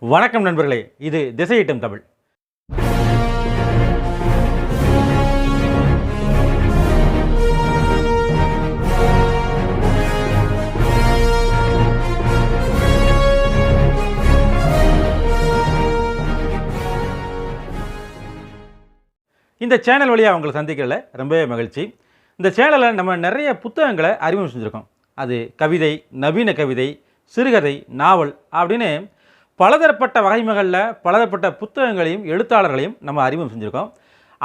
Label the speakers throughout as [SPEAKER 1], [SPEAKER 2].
[SPEAKER 1] வணக்கம் நண்பர்களே இது திசையிட்டும் தமிழ். இந்த சேனல் வழியாக அவங்களை சந்திக்கிறதுல ரொம்பவே மகிழ்ச்சி. இந்த சேனலில் நம்ம நிறைய புத்தகங்களை அறிமுகம் செஞ்சுருக்கோம். அது கவிதை நவீன கவிதை சிறுகதை நாவல் அப்படின்னு பலதரப்பட்ட வகைமைகளில் பலதரப்பட்ட புத்தகங்களையும் எழுத்தாளர்களையும் நம்ம அறிமுகம் செஞ்சுருக்கோம்.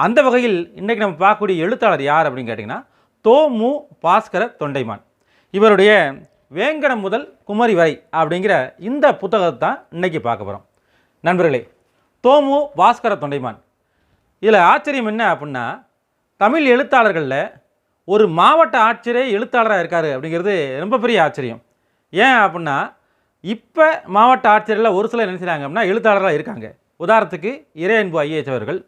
[SPEAKER 1] அந்த வகையில் இன்றைக்கி நம்ம பார்க்கக்கூடிய எழுத்தாளர் யார் அப்படின்னு கேட்டிங்கன்னா தோ மு பாஸ்கர தொண்டைமான். இவருடைய வேங்கடம் முதல் குமரி வரை அப்படிங்கிற இந்த புத்தகத்தை தான் இன்றைக்கி பார்க்க போகிறோம் நண்பர்களே தோமு பாஸ்கர தொண்டைமான். இதில் ஆச்சரியம் என்ன அப்படின்னா தமிழ் எழுத்தாளர்களில் ஒரு மாவட்ட ஆட்சியரே எழுத்தாளராக இருக்கார் அப்படிங்கிறது ரொம்ப பெரிய ஆச்சரியம். ஏன் அப்படின்னா இப்போ மாவட்ட ஆட்சியரில் ஒரு சிலர் என்ன செய்கிறாங்க அப்படின்னா எழுத்தாளராக இருக்காங்க. உதாரணத்துக்கு இறையன்பு ஐஏஎஸ் அவர்கள்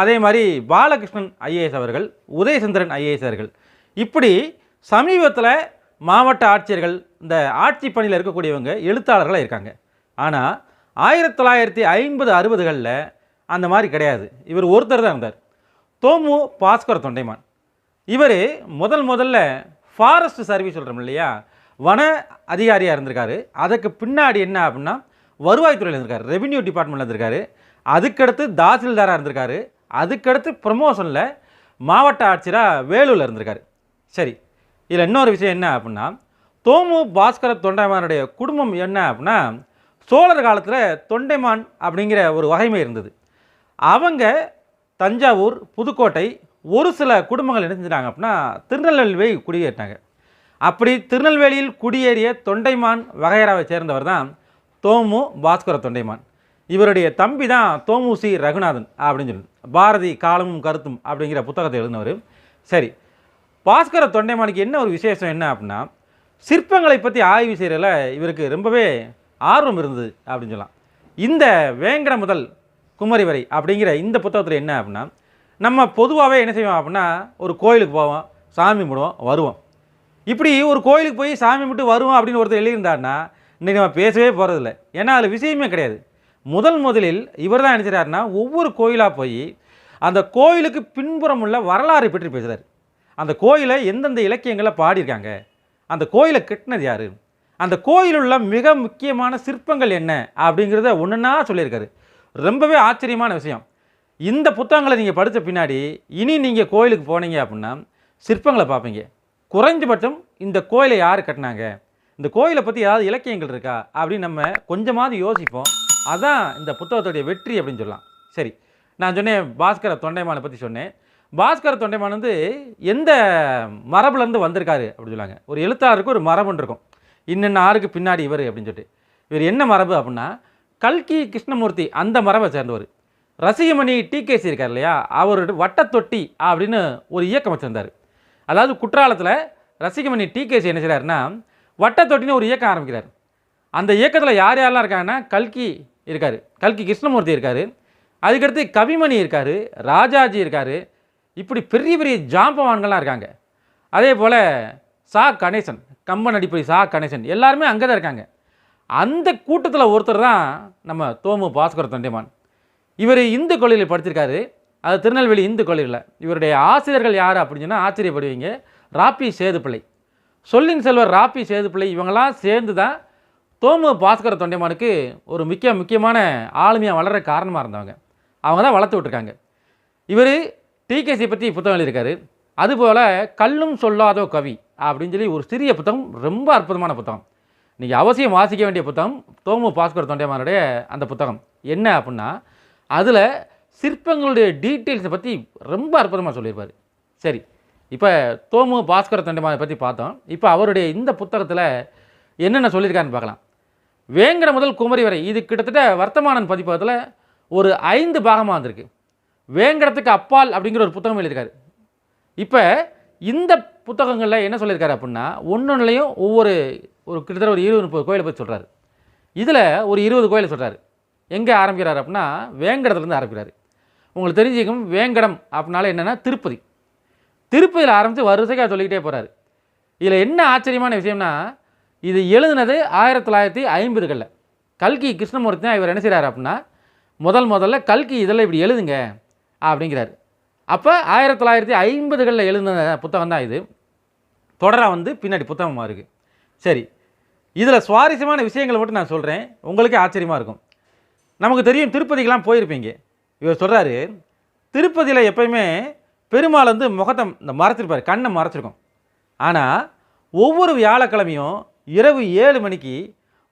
[SPEAKER 1] அதே மாதிரி பாலகிருஷ்ணன் ஐஏஎஸ் அவர்கள் உதயசந்திரன் ஐஏஎஸ் அவர்கள். இப்படி சமீபத்தில் மாவட்ட ஆட்சியர்கள் இந்த ஆட்சி பணியில் இருக்கக்கூடியவங்க எழுத்தாளர்களாக இருக்காங்க. ஆனால் ஆயிரத்தி தொள்ளாயிரத்தி ஐம்பது அறுபதுகளில் அந்த மாதிரி கிடையாது. இவர் ஒருத்தர் தான் இருந்தார். தோமு பாஸ்கர் தொண்டைமான். இவர் முதல் முதல்ல ஃபாரஸ்ட் சர்வீஸ் சொல்கிறோம் இல்லையா? வன அதிகாரியாக இருந்திருக்காரு. அதுக்கு பின்னாடி என்ன அப்படின்னா வருவாய்த்துறையில் இருந்திருக்காரு. ரெவென்யூ டிபார்ட்மெண்ட்டில் இருந்திருக்காரு. அதுக்கடுத்து தாசில்தாராக இருந்திருக்காரு. அதுக்கடுத்து ப்ரமோஷனில் மாவட்ட ஆட்சியராக வேலூரில் இருந்திருக்காரு. சரி இதில் இன்னொரு விஷயம் என்ன அப்படின்னா தோமு பாஸ்கர தொண்டைமானுடைய குடும்பம் என்ன அப்படின்னா சோழர் காலத்தில் தொண்டைமான் அப்படிங்கிற ஒரு வகைமை இருந்தது. அவங்க தஞ்சாவூர் புதுக்கோட்டை ஒரு சில குடும்பங்கள் என்ன செஞ்சிட்டாங்க அப்படின்னா திருநெல்வேலி குடியேறினாங்க. அப்படி திருநெல்வேலியில் குடியேறிய தொண்டைமான் வகையராவை சேர்ந்தவர் தான் தோமு பாஸ்கர தொண்டைமான். இவருடைய தம்பி தான் தோமு சி ரகுநாதன் அப்படின்னு சொல்லி பாரதி காலமும் கருத்தும் அப்படிங்கிற புத்தகத்தை எழுதினவர். சரி பாஸ்கர தொண்டைமானுக்கு என்ன ஒரு விசேஷம் என்ன அப்படின்னா சிற்பங்களை பற்றி ஆய்வு செய்கிறதில் இவருக்கு ரொம்பவே ஆர்வம் இருந்தது அப்படின்னு சொல்லலாம். இந்த வேங்கட முதல் குமரி வரை அப்படிங்கிற இந்த புத்தகத்தில் என்ன அப்படின்னா நம்ம பொதுவாகவே என்ன செய்வோம் அப்படின்னா ஒரு கோயிலுக்கு போவோம் சாமி கும்பிடுவோம் வருவோம். இப்படி ஒரு கோயிலுக்கு போய் சாமி கும்பிட்டு வருவோம் அப்படின்னு ஒருத்தர் எழுதியிருந்தாருன்னா இன்றைக்கி நம்ம பேசவே போகிறதில்ல ஏன்னா அதில் விஷயமே கிடையாது. முதல் முதலில் இவர் தான் நினைச்சாருன்னா ஒவ்வொரு கோயிலாக போய் அந்த கோயிலுக்கு பின்புறம் உள்ள வரலாறு பற்றி பேசுகிறார் அந்த கோயிலை எந்தெந்த இலக்கியங்களை பாடியிருக்காங்க? அந்த கோயிலை கட்டினது யார்? அந்த கோயில் உள்ள மிக முக்கியமான சிற்பங்கள் என்ன? அப்படிங்கிறத ஒன்றுன்னா சொல்லியிருக்காரு. ரொம்பவே ஆச்சரியமான விஷயம். இந்த புத்தகங்களை நீங்கள் படித்த பின்னாடி இனி நீங்கள் கோயிலுக்கு போனீங்க அப்படின்னா சிற்பங்களை பார்ப்பீங்க. குறைஞ்சபட்சம் இந்த கோயிலை யார் கட்டினாங்க? இந்த கோயிலை பற்றி ஏதாவது இலக்கியங்கள் இருக்கா? அப்படின்னு நம்ம கொஞ்சமாவது யோசிப்போம். அதான் இந்த புத்தகத்துடைய வெற்றி அப்படின்னு சொல்லலாம். சரி நான் சொன்னேன் பாஸ்கர தொண்டைமானை பற்றி சொன்னேன். பாஸ்கர தொண்டைமான் வந்து எந்த மரபுலேருந்து வந்திருக்காரு அப்படின்னு சொல்லுவாங்க ஒரு எழுத்தாளருக்கு ஒரு மரபுன்னு இருக்கும். இன்னென்ன ஆருக்கு பின்னாடி இவர் அப்படின்னு சொல்லிட்டு. இவர் என்ன மரபு அப்படின்னா கல்கி கிருஷ்ணமூர்த்தி அந்த மரபை சேர்ந்தவர். ரசிகமணி டிகேசி இருக்கார் இல்லையா? அவரோட வட்டத்தொட்டி அப்படின்னு ஒரு இயக்கம் வச்சுருந்தார். அதாவது குற்றாலத்தில் ரசிகமணி டிகேசி என்ன செய்கிறாருன்னா வட்டத்தொட்டின்னு ஒரு இயக்கம் ஆரம்பிக்கிறார். அந்த இயக்கத்தில் யார் யாரெல்லாம் இருக்காங்கன்னா கல்கி இருக்கார். கல்கி கிருஷ்ணமூர்த்தி இருக்கார். அதுக்கடுத்து கவிமணி இருக்கார் ராஜாஜி இருக்கார். இப்படி பெரிய பெரிய ஜாம்பவான்கள்லாம் இருக்காங்க. அதே போல் சா. கணேசன் கம்பன் அடிப்படை சா. கணேசன் எல்லாருமே அங்கே தான் இருக்காங்க. அந்த கூட்டத்தில் ஒருத்தர் தான் நம்ம தோமு பாஸ்கர் தொண்டைமான். இவர் இந்து கொள்கையில் படிச்சிருக்காரு. அது திருநெல்வேலி இந்து கல்லூரியில் இவருடைய ஆசிரியர்கள் யார் அப்படின்னு சொன்னால் ஆச்சரியப்படுவீங்க. ராப்பி சேதுப்பிள்ளை. சொல்லின் செல்வர் ராப்பி சேதுப்பிள்ளை இவங்கெல்லாம் சேர்ந்து தான் தோமு பாஸ்கர தொண்டைமானுக்கு ஒரு முக்கிய முக்கியமான ஆளுமையாக வளர காரணமாக இருந்தவங்க. அவங்க தான் வளர்த்து விட்ருக்காங்க இவர் டிகேசி பற்றி புத்தகம் எழுதியிருக்காரு. அதுபோல் கல்லும் சொல்லாதோ கவி அப்படின்னு சொல்லி ஒரு சிறிய புத்தகம் ரொம்ப அற்புதமான புத்தகம். நீங்கள் அவசியம் வாசிக்க வேண்டிய புத்தகம் தோமு பாஸ்கர் தொண்டைமானுடைய அந்த புத்தகம். என்ன அப்படின்னா அதில் சிற்பங்களுடைய டீட்டெயில்ஸை பற்றி ரொம்ப அற்புதமாக சொல்லியிருப்பார். சரி இப்போ தோமு பாஸ்கர தொண்டைமானை பற்றி பார்த்தோம். இப்போ அவருடைய இந்த புத்தகத்தில் என்னென்ன சொல்லியிருக்காருன்னு பார்க்கலாம். வேங்கட முதல் குமரி வரை இது கிட்டத்தட்ட வர்த்தமானன் பதிப்பகத்தில் ஒரு ஐந்து பாகமாக வந்திருக்கு. வேங்கடத்துக்கு அப்பால் அப்படிங்கிற ஒரு புத்தகம் எழுதியிருக்காரு. இப்போ இந்த புத்தகங்களில் என்ன சொல்லியிருக்காரு அப்படின்னா ஒன்றொன்றுலையும் ஒவ்வொரு ஒரு கிட்டத்தட்ட ஒரு இருபது முப்பது கோயிலை பற்றி சொல்கிறாரு இதில் ஒரு இருபது கோயிலை சொல்கிறாரு எங்கே ஆரம்பிக்கிறார் அப்படின்னா வேங்கடத்துலேருந்து ஆரம்பிக்கிறாரு. உங்களுக்கு தெரிஞ்சுக்கும் வேங்கடம் அப்படின்னால என்னென்னா திருப்பதி. திருப்பதியில் ஆரம்பித்து வரிசையாக சொல்லிக்கிட்டே போகிறாரு இதில் என்ன ஆச்சரியமான விஷயம்னா இது எழுதுனது ஆயிரத்தி தொள்ளாயிரத்தி ஐம்பதுகளில். கல்கி கிருஷ்ணமூர்த்தி தான் இவர் என்ன செய்கிறார் அப்படின்னா முதல் முதல்ல கல்கி இதில் இப்படி எழுதுங்க அப்படிங்கிறாரு. அப்போ ஆயிரத்தி தொள்ளாயிரத்தி ஐம்பதுகளில் எழுதின புத்தகம் தான் இது. தொடராக வந்து பின்னாடி புத்தகமாக இருக்குது சரி இதில் சுவாரஸ்யமான விஷயங்களை மட்டும் நான் சொல்கிறேன் உங்களுக்கே ஆச்சரியமாக இருக்கும். நமக்கு தெரியும் திருப்பதிக்கெலாம் போயிருப்பீங்க. இவர் சொல்கிறாரு திருப்பதியில் எப்பயுமே பெருமாள் வந்து முகத்தை இந்த மறைச்சிருப்பார் கண்ணை மறைச்சிருக்கும். ஆனால் ஒவ்வொரு வியாழக்கிழமையும் இரவு ஏழு மணிக்கு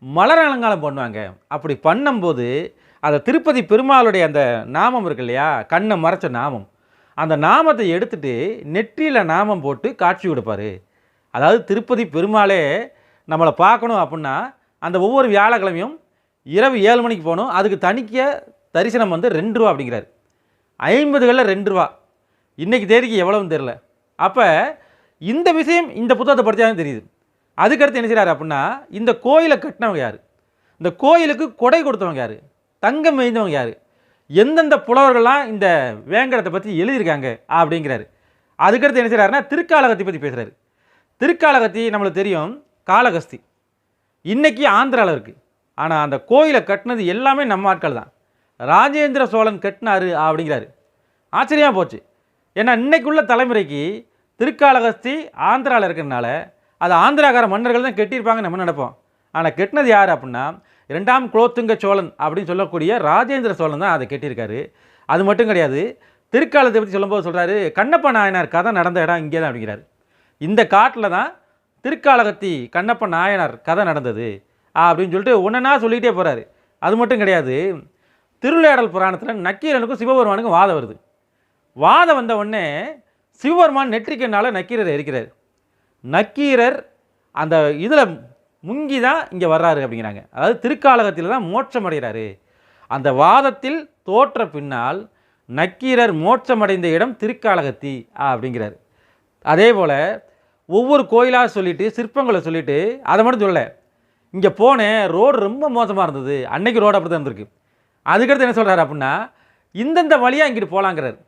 [SPEAKER 1] மலர் அலங்காரம் பண்ணுவாங்க. அப்படி பண்ணும்போது அந்த திருப்பதி பெருமாளுடைய அந்த நாமம் இருக்கு இல்லையா கண்ணை மறைச்ச நாமம். அந்த நாமத்தை எடுத்துட்டு நெற்றியில் நாமம் போட்டு காட்சி கொடுப்பார். அதாவது திருப்பதி பெருமாளே நம்மளை பார்க்கணும் அப்படின்னா அந்த ஒவ்வொரு வியாழக்கிழமையும் இரவு ஏழு மணிக்கு போகணும். அதுக்கு தணிக்க தரிசனம் வந்து ரெண்டு ரூபா அப்படிங்கிறாரு. ஐம்பதுகளில் ரெண்டு ரூபா. இன்றைக்கி தேதிக்கு எவ்வளோன்னு தெரில அப்போ இந்த விஷயம் இந்த புத்தகத்தை படித்தாலும் தெரியுது. அதுக்கடுத்து என்ன செய்கிறாரு அப்படின்னா இந்த கோயிலை கட்டினவங்க யார்? இந்த கோயிலுக்கு கொடை கொடுத்தவங்க யார்? தங்கம் மேய்ந்தவங்க யார்? எந்தெந்த புலவர்கள்லாம் இந்த வேங்கடத்தை பற்றி எழுதியிருக்காங்க அப்படிங்கிறாரு. அதுக்கடுத்து என்ன செய்கிறாருன்னா திருக்காலகத்தை பற்றி பேசுகிறாரு திருக்காலகத்தி நம்மளுக்கு தெரியும் காளகஸ்தி இன்றைக்கி ஆந்திராவில் இருக்குது ஆனால் அந்த கோயிலை கட்டினது எல்லாமே நம்ம ஆட்கள் தான். ராஜேந்திர சோழன் கட்டினாரு அப்படிங்கிறாரு. ஆச்சரியமாக போச்சு. ஏன்னா இன்றைக்குள்ள தலைமுறைக்கு திருக்காளகஸ்தி ஆந்திராவில் இருக்கிறனால அது ஆந்திராக்கார மன்னர்கள் தான் கட்டியிருப்பாங்க நம்ம நினைப்போம். ஆனால் கெட்டினது யார் அப்படின்னா இரண்டாம் குலோத்துங்க சோழன் அப்படின்னு சொல்லக்கூடிய ராஜேந்திர சோழன் தான் அதை கட்டியிருக்காரு. அது மட்டும் கிடையாது திருக்காலத்தை பற்றி சொல்லும்போது சொல்கிறாரு கண்ணப்ப நாயனார் கதை நடந்த இடம் இங்கே தான் அப்படிங்கிறாரு. இந்த காட்டில் தான் திருக்காலகத்தி கண்ணப்ப நாயனார் கதை நடந்தது அப்படின்னு சொல்லிட்டு ஒன்றா சொல்லிகிட்டே போகிறாரு அது மட்டும் கிடையாது திருவிளையாடல் புராணத்தில் நக்கீரனுக்கும் சிவபெருமானுக்கும் வாதம் வருது. வாதம் வந்த உடனே சிவபெருமான் நெற்றிக்கனால நக்கீரரை இருக்கிறார். நக்கீரர் அந்த இதில் முங்கி தான் இங்கே வர்றாரு அப்படிங்கிறாங்க. அதாவது திருக்காலகத்தில் தான் மோட்சம் அடைகிறாரு. அந்த வாதத்தில் தோற்ற பின்னால் நக்கீரர் மோட்சமடைந்த இடம் திருக்காலகத்தி அப்படிங்கிறார். அதே போல் ஒவ்வொரு கோயிலாக சொல்லிவிட்டு சிற்பங்களை சொல்லிவிட்டு அதை மட்டும் சொல்லலை. இங்கே போனேன் ரோடு ரொம்ப மோசமாக இருந்தது. அன்னைக்கு ரோடு அப்படி தான் இருந்திருக்கு. அதுக்கடுத்து என்ன சொல்கிறாரு அப்படின்னா இந்தந்த வழியாக இங்கிட்டு போகலாங்கிறார்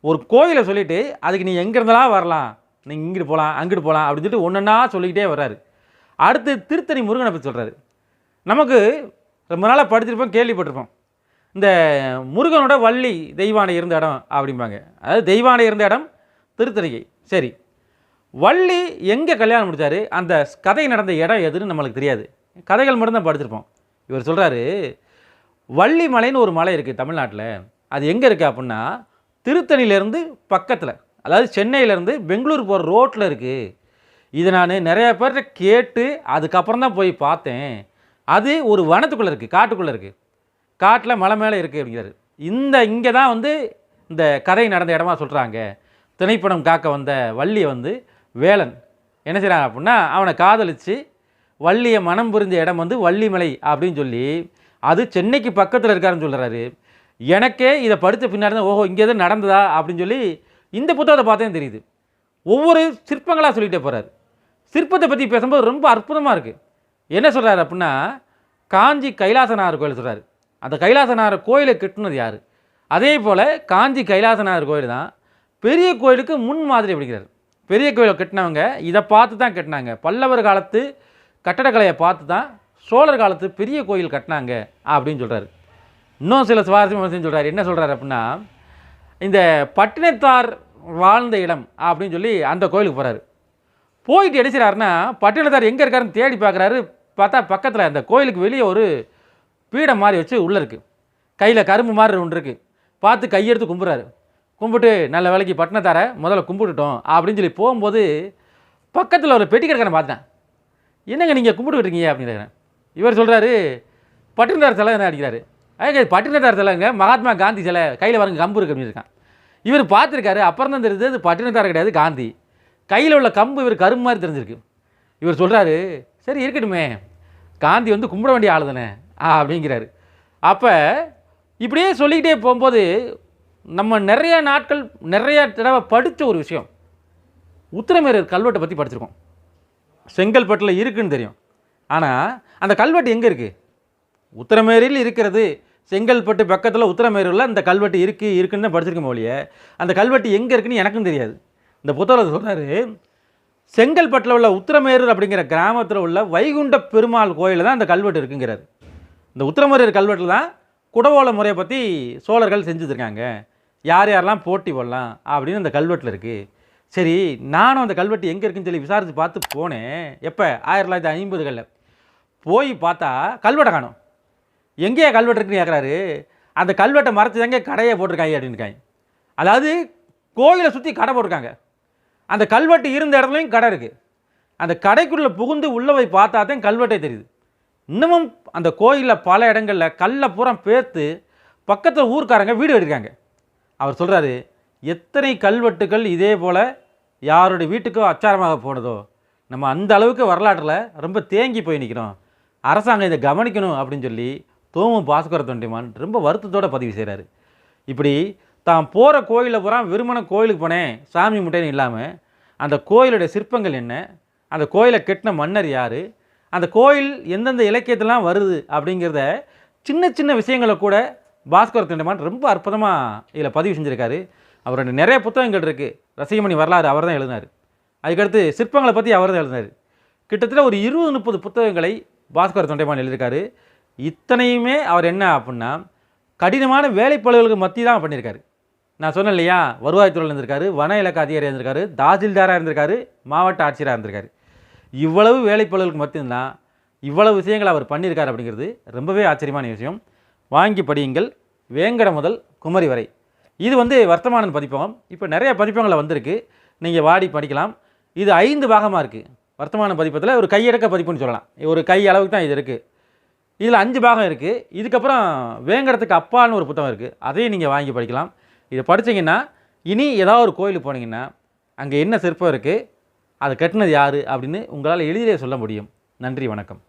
[SPEAKER 1] ஒரு கோயிலை சொல்லிவிட்டு அதுக்கு நீ எங்கே இருந்தாலும் வரலாம் நீங்கள் இங்கிட்டு போகலாம் அங்கிட்டு போகலாம் அப்படின்னு சொல்லிட்டு ஒன்றா சொல்லிக்கிட்டே வர்றாரு. அடுத்து திருத்தணி முருகனை பற்றி சொல்கிறாரு நமக்கு ரொம்ப நாளாக படிச்சிருப்போம் கேள்விப்பட்டிருப்போம். இந்த முருகனோட வள்ளி தெய்வானை இருந்த இடம் அப்படிம்பாங்க. அதாவது தெய்வானை இருந்த இடம் திருத்தணிகை. சரி. வள்ளி எங்கே கல்யாணம் முடித்தார் அந்த கதை நடந்த இடம் எதுன்னு நம்மளுக்கு தெரியாது. கதைகள் மட்டும்தான் படிச்சிருப்போம். இவர் சொல்கிறாரு வள்ளி மலைன்னு ஒரு மலை இருக்குது தமிழ்நாட்டில். அது எங்கே இருக்குது அப்படின்னா திருத்தணிலேருந்து பக்கத்தில் அதாவது சென்னையிலேருந்து பெங்களூர் போகிற ரோட்டில் இருக்குது இதை நான் நிறைய பேர்கிட்ட கேட்டு அதுக்கப்புறம் தான் போய் பார்த்தேன். அது ஒரு வனத்துக்குள்ளே இருக்குது காட்டுக்குள்ளே இருக்குது காட்டில் மலை மேலே இருக்குது அப்படிங்கிறாரு. இந்த இங்கே தான் வந்து இந்த கதை நடந்த இடமா சொல்கிறாங்க திணைப்படம் காக்க வந்த வள்ளியை வந்து வேலன் என்ன செய்கிறாங்க அப்படின்னா அவனை காதலித்து வள்ளியை மனம் புரிந்த இடம் வந்து வள்ளிமலை அப்படின்னு சொல்லி அது சென்னைக்கு பக்கத்தில் இருக்காருன்னு சொல்கிறாரு எனக்கே இதை படித்த பின்னாடி தான் ஓஹோ இங்கே எதுவும் நடந்ததா? அப்படின்னு சொல்லி இந்த புத்தகத்தை பார்த்தே தெரியுது. ஒவ்வொரு சிற்பங்களாக சொல்லிகிட்டே போகிறார் சிற்பத்தை பற்றி பேசும்போது ரொம்ப அற்புதமாக இருக்குது என்ன சொல்கிறாரு அப்படின்னா காஞ்சி கைலாசநாதர் கோயில் சொல்கிறார் அந்த கைலாசநாதர் கோயிலை கட்டினது யார்? அதே போல் காஞ்சி கைலாசநாதர் கோயில் தான் பெரிய கோயிலுக்கு முன் மாதிரி அப்படிங்கிறார் பெரிய கோயிலை கட்டினவங்க இதை பார்த்து தான் கட்டினாங்க. பல்லவர் காலத்து கட்டடக்கலையை பார்த்து தான் சோழர் காலத்து பெரிய கோயில் கட்டினாங்க அப்படின்னு சொல்கிறாரு இன்னும் சில சுவாரஸ்யமான சொல்கிறார் என்ன சொல்கிறார் அப்படின்னா இந்த பட்டினத்தார் வாழ்ந்த இடம் அப்படின்னு சொல்லி அந்த கோயிலுக்கு போகிறாரு போயிட்டு எடுக்கிறாருன்னா பட்டினத்தார் எங்கே இருக்காருன்னு தேடி பார்க்குறாரு. பார்த்தா பக்கத்தில் அந்த கோயிலுக்கு வெளியே ஒரு பீடம் மாதிரி வச்சு உள்ளே இருக்குது கையில் கரும்பு மாதிரி ஒன்று இருக்குது பார்த்து கையெடுத்து கும்பிட்றாரு. கும்பிட்டு நல்ல வேலைக்கு பட்டினத்தாரை முதல்ல கும்பிட்டுட்டோம் அப்படின்னு சொல்லி போகும்போது பக்கத்தில் ஒரு பெட்டி கிடக்கிறேன் பார்த்தேன் என்னங்க நீங்கள் கும்பிட்டு இருக்கீங்க? அப்படின்னு கேட்குறேன் இவர் சொல்கிறாரு பட்டினத்தார் சிலை என்ன அடிக்கிறாரு? அதே பட்டினத்தார் சிலைங்க மகாத்மா காந்தி சிலை கையில் வரங்க கம்பு இருக்கு அப்படின்னு இருக்கான் இவர் பார்த்துருக்காரு அப்புறம் தான் தெரியுது அது பட்டினத்தார் கிடையாது காந்தி. கையில் உள்ள கம்பு இவர் கரும்பு மாதிரி தெரிஞ்சிருக்கு. இவர் சொல்கிறாரு சரி இருக்கட்டுமே காந்தி வந்து கும்பிட வேண்டிய ஆள் தானே ஆ அப்படிங்கிறாரு. அப்போ இப்படியே சொல்லிக்கிட்டே போகும்போது நம்ம நிறைய நாட்கள் நிறைய தடவை படித்த ஒரு விஷயம். உத்திரமேரர் கல்வெட்டை பற்றி படிச்சிருக்கோம். செங்கல்பட்டில் இருக்குன்னு தெரியும். ஆனால் அந்த கல்வெட்டு எங்கே இருக்குது உத்தரமேரியில் இருக்கிறது. செங்கல்பட்டு பக்கத்தில் உத்திரமேரூரில் அந்த கல்வெட்டு இருக்குது இருக்குன்னு தான் படிச்சிருக்கோம் ஒழிய அந்த கல்வெட்டு எங்கே இருக்குன்னு எனக்கும் தெரியாது. இந்த புத்தகத்தில் சொல்கிறாரு செங்கல்பட்டில் உள்ள உத்திரமேரூர் அப்படிங்கிற கிராமத்தில் உள்ள வைகுண்ட பெருமாள் கோயிலில் தான் அந்த கல்வெட்டு இருக்குங்கிறார். இந்த உத்தரமேரூர் கல்வெட்டில் தான் குடவோல முறையை பற்றி சோழர்கள் செஞ்சுருக்காங்க யார் யாரெல்லாம் போட்டி போடலாம் அப்படின்னு அந்த கல்வெட்டில் இருக்குது சரி நானும் அந்த கல்வெட்டு எங்கே இருக்குன்னு சொல்லி விசாரித்து பார்த்து போனேன். எப்போ? ஆயிரத்தி தொள்ளாயிரத்தி ஐம்பதுகளில். போய் பார்த்தா கல்வெட்டை காணும். எங்கேயா கல்வெட்டு இருக்குன்னு கேட்குறாரு அந்த கல்வெட்டை மறைச்சி தாங்க கடையை போட்டிருக்காங்க அப்படின்னுக்காங்க. அதாவது கோயிலை சுற்றி கடை போட்டிருக்காங்க. அந்த கல்வெட்டு இருந்த இடத்துலையும் கடை இருக்குது அந்த கடைக்குள்ளே புகுந்து உள்ளே போய் பார்த்தா தான் கல்வெட்டே தெரியுது. இன்னமும் அந்த கோயிலில் பல இடங்களில் கல்லை பூரா பேர்த்து பக்கத்தில் ஊர்க்காரங்க வீடு கட்டிருக்காங்க அவர் சொல்கிறாரு எத்தனை கல்வெட்டுகள் இதே போல் யாருடைய வீட்டுக்கோ அச்சாரமாக போனதோ? நம்ம அந்த அளவுக்கு வரலாற்றில் ரொம்ப தேங்கி போய் நிற்கிறோம் அரசாங்கம் இதை கவனிக்கணும் அப்படின்னு சொல்லி தோமும் பாஸ்கர தொண்டிமான் ரொம்ப வருத்தத்தோடு பதிவு செய்கிறாரு இப்படி தான் போகிற கோயிலில் பூரா வெறுமன கோயிலுக்கு போனேன் சாமி முட்டைன்னு இல்லாமல் அந்த கோயிலுடைய சிற்பங்கள் என்ன அந்த கோயிலை கட்டின மன்னர் யார் அந்த கோயில் எந்தெந்த இலக்கியத்திலாம் வருது அப்படிங்கிறத சின்ன சின்ன விஷயங்களை கூட பாஸ்கர தொண்டிமான் ரொம்ப அற்புதமாக இதில் பதிவு செஞ்சுருக்காரு. அவரோட நிறைய புத்தகங்கள் இருக்குது ரசிகமணி வரலாறு அவர் தான் எழுதினார். அதுக்கடுத்து சிற்பங்களை பற்றி அவர் தான் எழுதினார். கிட்டத்தட்ட ஒரு இருபது முப்பது புத்தகங்களை பாஸ்கர தொண்டைமான் எழுதியிருக்காரு. இத்தனையுமே அவர் என்ன அப்படின்னா கடினமான வேலைப்பாளர்களுக்கு மத்தி தான் பண்ணியிருக்காரு. நான் சொன்னேன் இல்லையா வருவாய்த்துறையில் இருந்திருக்காரு வன இலக்க அதிகாரியாக இருந்திருக்காரு தாசில்தாராக இருந்திருக்காரு மாவட்ட ஆட்சியராக இருந்திருக்காரு. இவ்வளவு வேலைப்பாளர்களுக்கு மத்தியம்தான் இவ்வளவு விஷயங்களை அவர் பண்ணியிருக்கார் அப்படிங்கிறது ரொம்பவே ஆச்சரியமான விஷயம். வாங்கி படியுங்கள். வேங்கட முதல் குமரி வரை. இது வந்து வர்த்தமானன் பதிப்பகம். இப்போ நிறைய பதிப்பங்களை வந்திருக்கு. நீங்கள் வாடி படிக்கலாம். இது ஐந்து பாகமாக இருக்குது வர்த்தமான பதிப்பத்தில் ஒரு கையடக்க பதிப்புன்னு சொல்லலாம். ஒரு கை அளவுக்கு தான் இது இருக்குது இதில் அஞ்சு பாகம் இருக்குது இதுக்கப்புறம் வேங்கடத்துக்கு அப்பான்னு ஒரு புத்தகம் இருக்குது அதையும் நீங்கள் வாங்கி படிக்கலாம். இதை படித்தீங்கன்னா இனி ஏதாவது ஒரு கோயிலுக்கு போனீங்கன்னா அங்கே என்ன சிற்பம் இருக்குது அதை கட்டினது யார் அப்படின்னு உங்களால் எளிதிலே சொல்ல முடியும். நன்றி வணக்கம்.